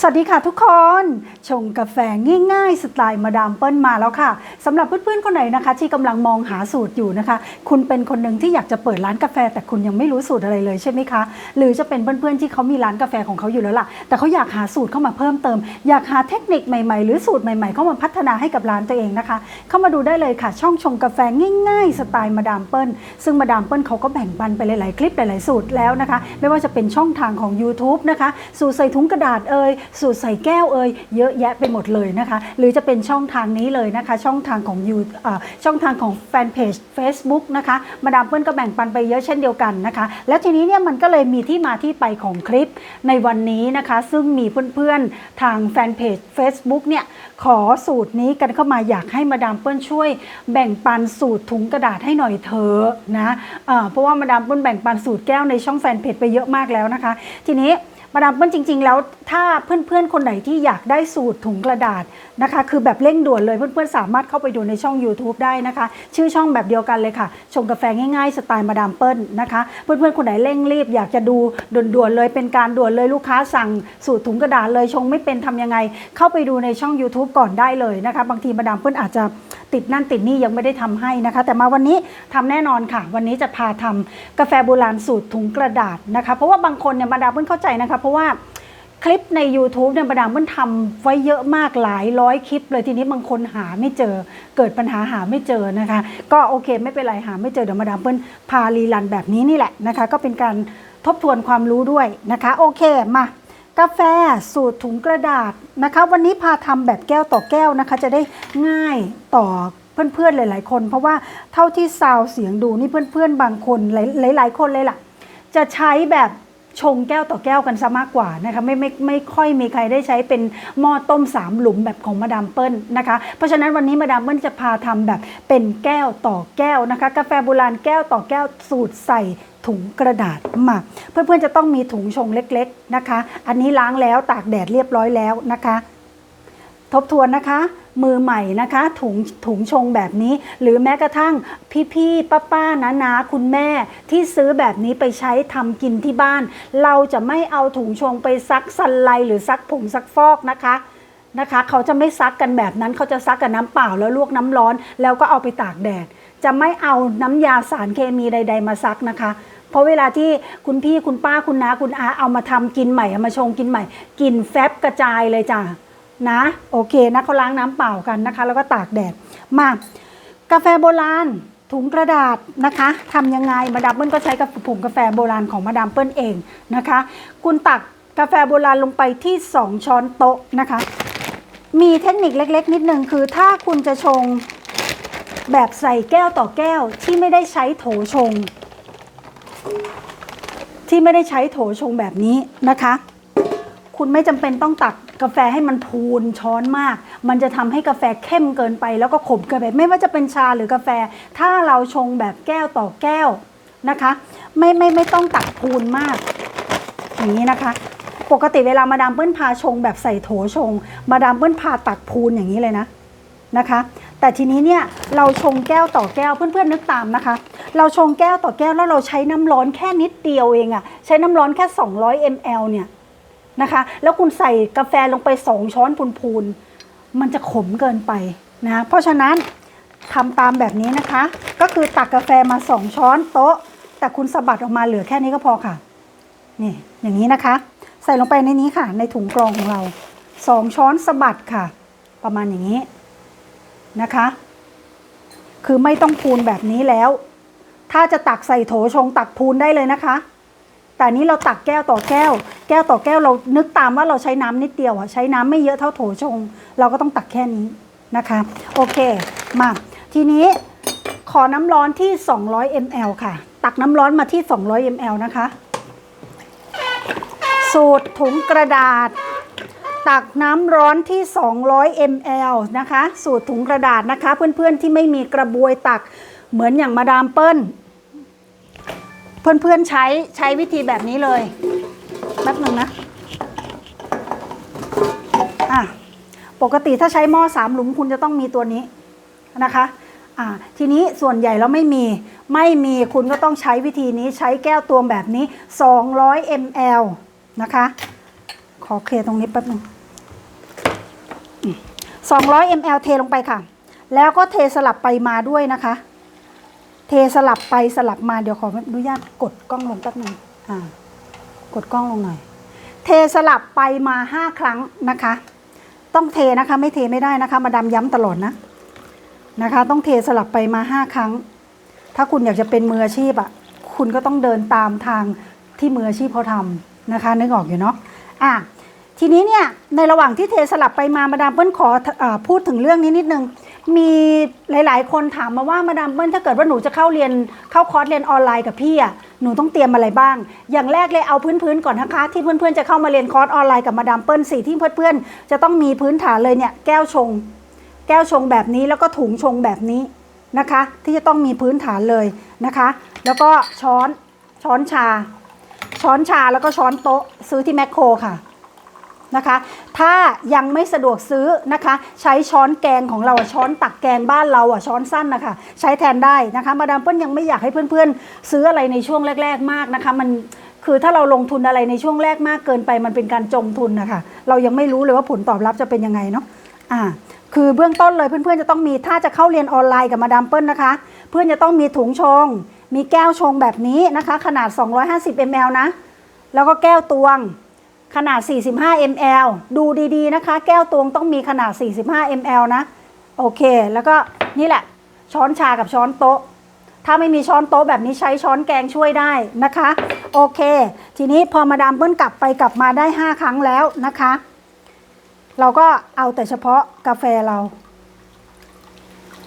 สวัสดีค่ะทุกคน ชงกาแฟง่ายๆ สไตล์มาดามเปิ้ลมาแล้วค่ะสำหรับเพื่อนๆคนไหนนะคะ ที่กำลังมองหาสูตรอยู่นะคะ คุณเป็นคนหนึ่งที่อยากจะเปิดร้านกาแฟ แต่คุณยังไม่รู้สูตรอะไรเลยใช่ไหมคะ หรือจะเป็นเพื่อนๆที่เขามีร้านกาแฟของเขาอยู่แล้วล่ะ แต่เขาอยากหาสูตรเข้ามาเพิ่มเติม อยากหาเทคนิคใหม่ๆ หรือสูตรใหม่ๆ เข้ามาพัฒนาให้กับร้านตัวเองนะคะ เข้ามาดูได้เลยค่ะ ช่องชงกาแฟง่ายๆ สไตล์มาดามเปิ้ลซึ่งมาดามเปิ้ลเขาก็แบ่งปันไปหลายๆคลิปหลายๆสูตรแล้วนะคะ ไม่ว่าจะเป็นช่องทางของ YouTube นะคะ สูตรใส่ถุงกระดาษเอ่ยสูตรใส่แก้วเอ่ยเยอะแยะไปหมดเลยนะคะ หรือจะเป็นช่องทางนี้เลยนะคะ ช่องทางของยูช่องทางของแฟนเพจ Facebook นะคะมาดามเปิ้ลก็แบ่งปันไปเยอะเช่นเดียวกันนะคะ แล้วทีนี้เนี่ยมันก็เลยมีที่มาที่ไปของคลิปในวันนี้นะคะ ซึ่งมีเพื่อนๆทางแฟนเพจ Facebook เนี่ยขอสูตรนี้กันเข้ามาอยากให้มาดามเปิ้ลช่วย แบ่งปันสูตรถุงกระดาษให้หน่อยเถอะนะเอ่อเพราะว่ามาดามเปิ้ลแบ่งปันสูตรแก้วในช่องแฟนเพจไปเยอะมากแล้วนะคะ ทีนี้ มาดามเปิ้ลจริง ๆ แล้วถ้าเพื่อนๆ คนไหนที่อยากได้สูตรถุงกระดาษนะคะ คือแบบเร่งด่วนเลยเพื่อนๆ สามารถเข้าไปดูในช่อง YouTube ได้นะคะ ชื่อช่องแบบเดียวกันเลยค่ะ ชงกาแฟง่ายๆ สไตล์มาดามเปิ้ลนะคะ เพื่อนๆ คนไหนเร่งรีบอยากจะดูด่วนๆเลยเป็นการด่วนเลยลูกค้าสั่งสูตรถุงกระดาษเลยชงไม่เป็นทำยังไง เข้าไปดูในช่อง YouTube ก่อนได้เลยนะคะ บางทีมาดามเปิ้ลอาจจะ ติดนั่นติดนี่ยังไม่ได้ทำให้นะคะ แต่มาวันนี้ทำแน่นอนค่ะ วันนี้จะพาทำกาแฟโบราณสูตรถุงกระดาษนะคะ เพราะว่าบางคนเนี่ยมาดามเปิ้ลเข้าใจนะคะ เพราะว่าคลิปใน YouTube เนี่ยประดามมันทำไว้เยอะมากหลายร้อยคลิปเลยทีนี้บางคนหาไม่เจอ เกิดปัญหาหาไม่เจอนะคะ ก็โอเคไม่เป็นไรหาไม่เจอเดี๋ยวมาดามเปิ้ลพารีลันแบบนี้นี่แหละนะคะ ก็เป็นการทบทวนความรู้ด้วยนะคะ โอเคมาาแฟสูตรถุงกระดาษนะคะ วันนี้พาทำแบบแก้วต่อแก้วนะคะ จะได้ง่ายต่อเพื่อนๆหลาย ๆ คน เพราะว่าเท่าที่ซาวเสียงดูนี่เพื่อนๆ บางคนหลายๆคนเลยล่ะ จะใช้แบบชงแก้วต่อแก้วกันซะมากกว่านะคะไม่ไม่ไม่ค่อยมีใครได้ใช้เป็นหม้อต้มสามหลุมแบบของมาดามเปิ้ลนะคะ เพราะฉะนั้นวันนี้มาดามเปิ้ลจะพาทำแบบเป็นแก้วต่อแก้วนะคะ กาแฟโบราณแก้วต่อแก้วสูตรใส่ ถุงกระดาษมาเพื่อนๆจะต้องมีถุงชงเล็กๆนะคะ อันนี้ล้างแล้วตากแดดเรียบร้อยแล้วนะคะ ทบทวนนะคะ มือใหม่นะคะถุงถุงชงแบบนี้ หรือแม้กระทั่งพี่ๆป้าป้าๆนานาคุณแม่ที่ซื้อแบบนี้ไปใช้ทำกินที่บ้าน เราจะไม่เอาถุงชงไปซักสันไลหรือซักผงซักฟอกนะคะนะคะ เขาจะไม่ซักกันแบบนั้นเขาจะซักกับน้ำเปล่าแล้วลวกน้ำร้อน แล้วก็เอาไปตากแดด จะไม่เอาน้ำยาสารเคมีใด ๆ มาซักนะคะ เพราะเวลาที่คุณพี่คุณป้าคุณน้าคุณอาเอามาทำกินใหม่เอามาชงกินใหม่กลิ่นแฟบกระจายเลยจ้ะนะโอเคนะเขาล้างน้ำเปล่ากันนะคะ แล้วก็ตากแดดมากาแฟโบราณถุงกระดาษนะคะทำยังไงมาดามเปิ้ลก็ใช้กับผงกาแฟโบราณของมาดามเปิ้ลเองนะคะ คุณตักกาแฟโบราณลงไปที่ 2 ช้อนโต๊ะนะคะ มีเทคนิคเล็ก ๆ นิดนึงคือถ้าคุณจะชง แบบใส่แก้วต่อแก้วที่ไม่ได้ใช้โถชง ที่ไม่ได้ใช้โถชงแบบนี้นะคะ คุณไม่จำเป็นต้องตักกาแฟให้มันพูนช้อนมาก มันจะทำให้กาแฟเข้มเกินไป แล้วก็ขมเกินไป ไม่ว่าจะเป็นชาหรือกาแฟ ถ้าเราชงแบบแก้วต่อแก้วนะคะ ไม่ไม่ไม่ต้องตักพูนมาก อย่างนี้นะคะปกติเวลามาดามเปิ้ลพาชงแบบใส่โถชง มาดามเปิ้ลพาตักพูนอย่างนี้เลยนะนะคะ แต่ทีนี้เนี่ยเราชงแก้วต่อแก้วเพื่อนๆนึกตามนะคะ เราชงแก้วต่อแก้วแล้วเราใช้น้ำร้อนแค่นิดเดียวเองอะใช้น้ำร้อนแค่ 200 ml เนี่ยนะคะ แล้วคุณใส่กาแฟลงไปสองช้อนพูนๆมันจะขมเกินไปนะเพราะฉะนั้นทำตามแบบนี้นะคะ ก็คือตักกาแฟมาสองช้อนโต๊ะ แต่คุณสะบัดออกมาเหลือแค่นี้ก็พอค่ะนี่อย่างนี้นะคะ ใส่ลงไปในนี้ค่ะ ในถุงกรองของเราสองช้อนสะบัดค่ะ ประมาณอย่างนี้ นะคะ คือไม่ต้องพูนแบบนี้แล้ว ถ้าจะตักใส่โถชงตักพูนได้เลยนะคะ แต่นี้เราตักแก้วต่อแก้ว แก้วต่อแก้วเรานึกตามว่าเราใช้น้ำนิดเดียวอะใช้น้ำไม่เยอะเท่าโถชง เราก็ต้องตักแค่นี้นะคะ โอเค มา ทีนี้ขอน้ำร้อนที่ 200 ml ค่ะ ตักน้ำร้อนมาที่ 200 ml นะคะ สูตรถุงกระดาษ ตักน้ำร้อนที่ 200 ml นะคะ สูตรถุงกระดาษนะคะ เพื่อนๆที่ไม่มีกระบวยตักเหมือนอย่างมาดามเปิ้ล เพื่อนๆใช้ใช้วิธีแบบนี้เลยแป๊บหนึ่งนะอะปกติถ้าใช้หม้อสามหลุมคุณจะต้องมีตัวนี้นะคะอ่าทีนี้ส่วนใหญ่แล้วไม่มี ไม่มีคุณก็ต้องใช้วิธีนี้ใช้แก้วตวงแบบนี้ 200 ml นะคะ ขออเคลียร์ตรงนี้แป๊บนึง 200 ml เทลงไปค่ะ แล้วก็เทสลับไปมาด้วยนะคะ เทสลับไปสลับมาเดี๋ยวขออนุญาตกดกล้องลงแป๊บนึงอ่ากดกล้องลงหน่อย เทสลับไปมาห้าครั้งนะคะ ต้องเทนะคะไม่เทไม่ได้นะคะ มาดามย้ำตลอดนะนะคะ ต้องเทสลับไปมาห้าครั้ง ถ้าคุณอยากจะเป็นมืออาชีพอะคุณก็ต้องเดินตามทางที่มืออาชีพเขาทำนะคะนึกออกอยู่เนาะอะ ทีนี้เนี่ยในระหว่างที่เทสลับไปมามาดามเปิ้ลขอออพูดถึงเรื่องนี้นิดนึงมีหลาย ๆ คนถามมาว่ามาดามเปิ้ลถ้าเกิดว่าหนูจะเข้าเรียนเข้าคอร์สเรียนออนไลน์กับพี่อะหนูต้องเตรียมอะไรบ้าง อย่างแรกเลยเอาพื้น ๆ ก่อนนะคะที่เพื่อน ๆ จะเข้ามาเรียนคอร์สออนไลน์กับมาดามเปิ้ลสี่ที่เพื่อน ๆ จะต้องมีพื้นฐานเลยเนี่ยแก้วชง แก้วชงแบบนี้แล้วก็ถุงชงแบบนี้นะคะ ที่จะต้องมีพื้นฐานเลยนะคะ แล้วก็ช้อนช้อนชา ช้อนชาแล้วก็ช้อนโต๊ะซื้อที่แมคโครค่ะ นะคะ ถ้ายังไม่สะดวกซื้อนะคะ ใช้ช้อนแกงของเราช้อนตักแกงบ้านเราอะช้อนสั้นนะคะใช้แทนได้นะคะ มาดามเปิ้ลยังไม่อยากให้เพื่อนๆ ซื้ออะไรในช่วงแรก ๆมากนะคะมันคือถ้าเราลงทุนอะไรในช่วงแรกมากเกินไปมันเป็นการจมทุนนะคะเรายังไม่รู้เลยว่าผลตอบรับจะเป็นยังไงเนาะอ่าคือเบื้องต้นเลยเพื่อนๆจะต้องมีถ้าจะเข้าเรียนออนไลน์กับมาดามเปิ้ลนะคะ เพื่อนจะต้องมีถุงชง มีแก้วชงแบบนี้นะคะ ขนาด 250 ml นะ แล้วก็แก้วตวง ขนาด 45 ml ดูดีๆนะคะ แก้วตวงต้องมีขนาด 45 ml นะ โอเค แล้วก็นี่แหละ ช้อนชากับช้อนโต๊ะ ถ้าไม่มีช้อนโต๊ะแบบนี้ใช้ช้อนแกงช่วยได้นะคะ โอเค ทีนี้พอมาดามเปิ้ลกลับไปกลับมาได้ 5 ครั้งแล้วนะคะ เราก็เอาแต่เฉพาะกาแฟเรา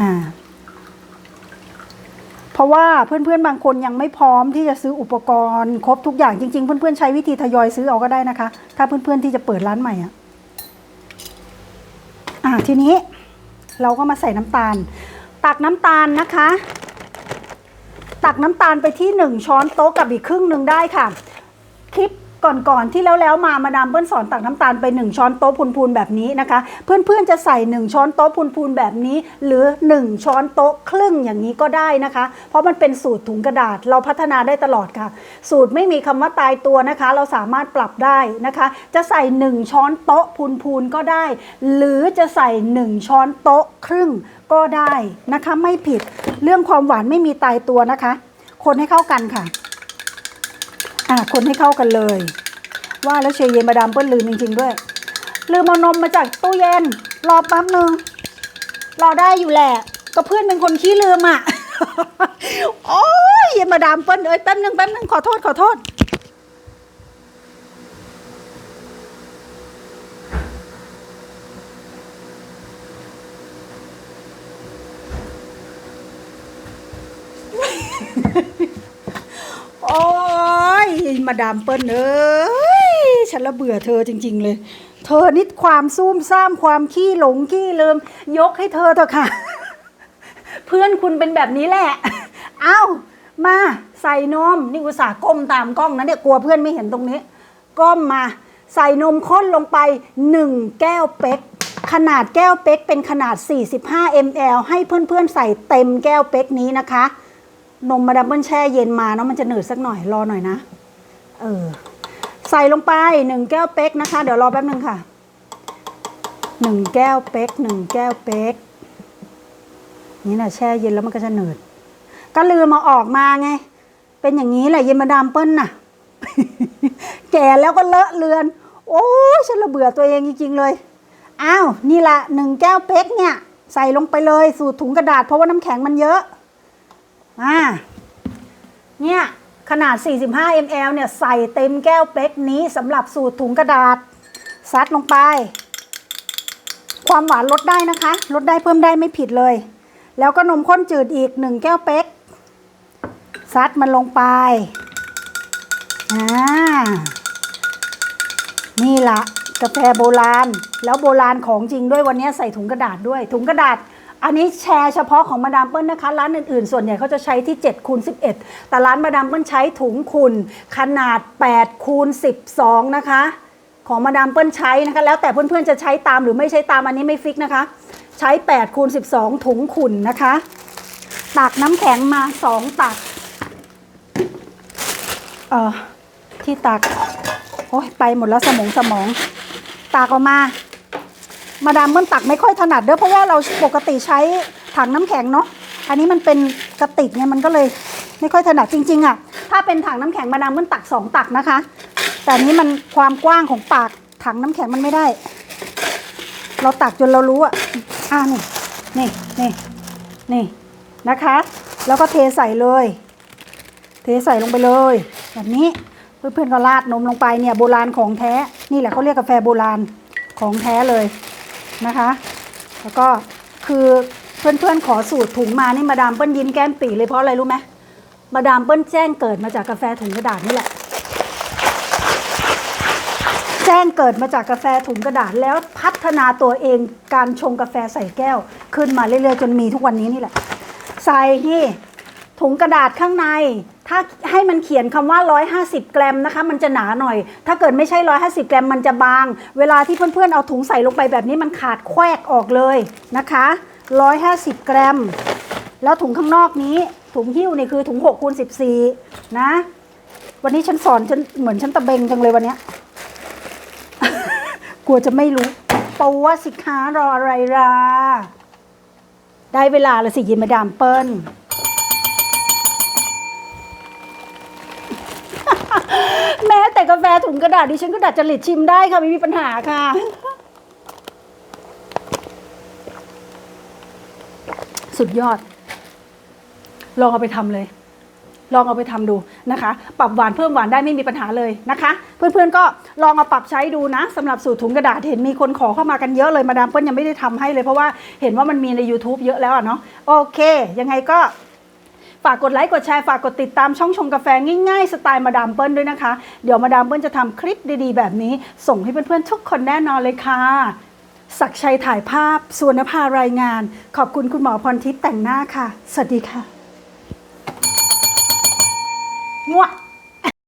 อ่า ราะว่าเพื่อนๆบางคนยังไม่พร้อมที่จะซื้ออุปกรณ์ ครบทุกอย่างจริงๆ เพื่อนๆใช้วิธีทยอยซื้อเอาก็ได้นะคะ ถ้าเพื่อนๆที่จะเปิดร้านใหม่อะอะทีนี้เราก็มาใส่น้ำตาล ตักน้ำตาลนะคะ ตักน้ำตาลไปที่ 1 ช้อนโต๊ะกับอีกครึ่งหนึ่งได้ค่ะ ก่อนๆที่แล้วแล้วๆมามาดามเปิ้ลสอนตักน้ำตาลไป 1 ช้อนโต๊ะพูนๆแบบนี้นะคะ เพื่อนๆจะใส่ 1 ช้อนโต๊ะพูนๆแบบนี้ หรือ 1 ช้อนโต๊ะครึ่งอย่างนี้ก็ได้นะคะ เพราะมันเป็นสูตรถุงกระดาษเราพัฒนาได้ตลอดค่ะ สูตรไม่มีคำว่าตายตัวนะคะ เราสามารถปรับได้นะคะ จะใส่ 1 ช้อนโต๊ะพูนๆก็ได้ หรือจะใส่ 1 ช้อนโต๊ะครึ่งก็ได้นะคะ ไม่ผิดเรื่องความหวานไม่มีตายตัวนะคะ คนให้เข้ากันค่ะ อะคนให้เข้ากันเลย ว่าแล้วเชยเย็นมาดามเปิ้ลลืมจริงๆด้วย ลืมเอานมมาจากตู้เย็น รอแป๊บนึง รอได้อยู่แหละ ก็เพื่อนเป็นคนขี้ลืมอะ โอ้ยเย็นมาดามเปิ้ลเอ้ยแป๊บนึงแป๊บนึงขอโทษขอโทษ มาดามเปิ้ลเอ้ยฉันละเบื่อเธอจริง ๆ เลย เธอนี่ความซุ่มซ่ามความขี้หลงขี้ลืมยกให้เธอเถอะค่ะ เพื่อนคุณเป็นแบบนี้แหละ เอ้า มาใส่นมนี่อุตส่าห์ก้มตามกล้องนะเนี่ยกลัวเพื่อนไม่เห็นตรงนี้ ก้มมา ใส่นมข้นลงไป1แก้วเป๊กขนาดแก้วเป๊กเป็นขนาด 45 ml ให้เพื่อนๆ ใส่เต็มแก้วเป๊กนี้นะคะ นมมาดับเบิลแช่เย็นมาเนาะมันจะหนืดสักหน่อยรอหน่อยนะ เออใส่ลงไปหนึ่งแก้วเป๊กนะคะ เดี๋ยวรอแป๊บนึงค่ะหนึ่งแก้วเป๊กหนึ่งแก้วเป๊กนี่แหละแช่เย็นแล้วมันก็จะหนืดก็ลืมมาออกมาไง เป็นอย่างนี้แหละเย็นมาดามเปิ้ลน่ะ แก่แล้วก็เลอะเลือน โอ้ฉันระเบื่อตัวเองจริงๆเลยอ้าวนี่ละหนึ่งแก้วเป๊กเนี่ย ใส่ลงไปเลย สูตรถุงกระดาษเพราะว่าน้ำแข็งมันเยอะอ่า ขนาด 45 ml เนี่ยใส่เต็มแก้วเป๊กนี้สำหรับสูตรถุงกระดาษ ซัดลงไป ความหวานลดได้นะคะ ลดได้เพิ่มได้ไม่ผิดเลย แล้วก็นมข้นจืดอีก 1 แก้วเป๊ก ซัดมันลงไปอ่านี่ละกาแฟโบราณ แล้วโบราณของจริงด้วยวันนี้ใส่ถุงกระดาษด้วย ถุงกระดาษ อันนี้แชร์เฉพาะของมาดามเปิ้ลนะคะ ร้านอื่นๆ ส่วนใหญ่เขาจะใช้ที่7คูณ11 แต่ร้านมาดามเปิ้ลใช้ถุงคุณขนาด8คูณ12 นะคะ ของมาดามเปิ้ลใช้นะคะ แล้วแต่เพื่อนๆจะใช้ตามหรือไม่ใช้ตามอันนี้ไม่ฟิกนะคะ ใช้8คูณ12 ถุงขุนนะคะ ตักน้ำแข็งมา 2 ตักเออที่ตัก โอ้ยไปหมดแล้วสมองสมอง ตักออกมา มาดามเปิ้ลตักไม่ค่อยถนัดเด้อเพราะว่าเราปกติใช้ถังน้ำแข็งเนาะอันนี้มันเป็นกระติกไงมันก็เลยไม่ค่อยถนัดจริงๆอะถ้าเป็นถังน้ำแข็งมาดามเปิ้ลตักสองตักนะคะ แต่อันนี้มันความกว้างของปากถังน้ำแข็งมันไม่ได้ เราตักจนเรารู้อะอ่านี่นี่นี่นี่นะคะ แล้วก็เทใส่เลย เทใส่ลงไปเลยแบบนี้เพื่อนๆก็ราดนมลงไปเนี่ยโบราณของแท้ นี่แหละเขาเรียกกาแฟโบราณของแท้เลย นะคะ แล้วก็คือเพื่อนๆขอสูตรถุงมานี่มาดามเปิ้ลยิ้มแก้มปีเลยเพราะอะไรรู้ไหมมาดามเปิ้ลแจ้งเกิดมาจากกาแฟถุงกระดาษนี่แหละ แจ้งเกิดมาจากกาแฟถุงกระดาษแล้วพัฒนาตัวเองการชงกาแฟใส่แก้ว ขึ้นมาเรื่อยๆจนมีทุกวันนี้นี่แหละ ใส่นี่ถุงกระดาษข้างใน ถ้าให้มันเขียนคำว่า 150กรัมนะคะมันจะหนาหน่อย ถ้าเกิดไม่ใช่ 150กรัมมันจะบาง เวลาที่เพื่อนๆเอาถุงใส่ลงไปแบบนี้มันขาดแควกออกเลยนะคะ 150กรัมแล้วถุงข้างนอกนี้ ถุงหิ้วนี่คือถุง6คูณ14 นะ วันนี้ฉันสอนฉันเหมือนฉันตะเบงจังเลยวันนี้ กลัวจะไม่รู้ปว่าสิคะรออะไรล่ะได้เวลาล้วสิยินมาดามเปิ้ล แต่กาแฟถุงกระดาษดิฉันก็ดัดจริตชิมได้ค่ะ ไม่มีปัญหาค่ะ สุดยอด ลองเอาไปทำเลย ลองเอาไปทำดูนะคะ ปรับหวานเพิ่มหวานได้ไม่มีปัญหาเลยนะคะ เพื่อนๆก็ลองเอาปรับใช้ดูนะสำหรับสูตรถุงกระดาษเห็นมีคนขอเข้ามากันเยอะเลยมาดามเปิ้ลยังไม่ได้ทำให้เลยเพราะว่าเห็นว่ามันมีใน YouTube เยอะแล้วอะเนาะโอเค ยังไงก็ ฝากกดไลค์กดแชร์ฝากกดติดตามช่องชงกาแฟง่ายๆสไตล์มาดามเปิ้ลด้วยนะคะ เดี๋ยวมาดามเปิ้ลจะทำคลิปดีๆ แบบนี้ ส่งให้เพื่อนๆทุกคนแน่นอนเลยค่ะศักชัยถ่ายภาพสวนภารายงาน ขอบคุณคุณหมอพรทิพย์แต่งหน้าค่ะ สวัสดีค่ะง่ว